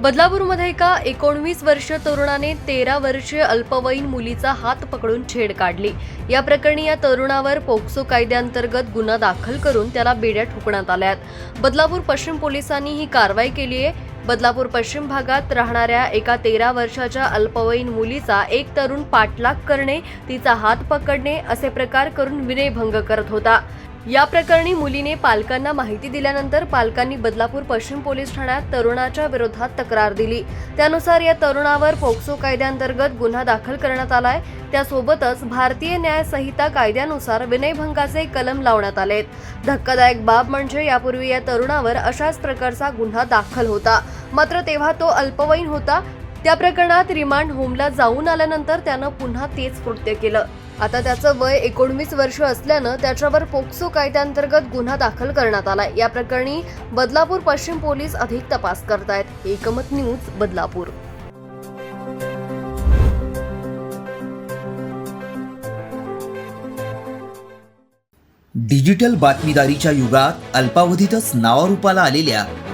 बदलापूरमध्ये एका एकोणवीस वर्ष तरुणाने तेरा वर्षीय अल्पवयीन मुलीचा हात पकडून छेड काढली. या प्रकरणी या तरुणावर पोक्सो कायद्याअंतर्गत गुन्हा दाखल करून त्याला बेड्या ठोकण्यात आल्यात बदलापूर पश्चिम पोलिसांनी ही कारवाई केली आहे. बदलापूर पश्चिम भागात राहणाऱ्या एका तेरा वर्षाच्या अल्पवयीन मुलीचा एक तरुण पाठलाग करणे तिचा हात पकडणे असे प्रकार करून विनयभंग करत होता. या प्रकरणी मुलीने पालकांना माहिती दिल्यानंतर पालकांनी बदलापूर पश्चिम पोलीस ठाण्यात तरुणाच्या विरोधात तक्रार दिली. त्यानुसार या तरुणावर पोक्सो कायद्याअंतर्गत गुन्हा दाखल करण्यात आलाय. त्यासोबतच भारतीय न्याय संहिता कायद्यानुसार विनयभंगाचे कलम लावण्यात आलेत. धक्कादायक बाब म्हणजे यापूर्वी या तरुणावर अशाच प्रकारचा गुन्हा दाखल होता. मात्र तेव्हा तो अल्पवयीन होता. त्या प्रकरणात रिमांड होमला जाऊन आल्यानंतर त्यानं पुन्हा तेच कृत्य केलं. आता त्याचं वय एकोणवीस वर्ष असल्यानं त्याच्यावर पोक्सो कायद्याअंतर्गत गुन्हा दाखल करण्यात आलाय. या प्रकरणी बदलापूर पश्चिम पोलीस अधिक तपास करतायत. एकमत न्यूज बदलापूर. डिजिटल बातमीदारीच्या युगात अल्पावधीतच नावारूपाला आलेल्या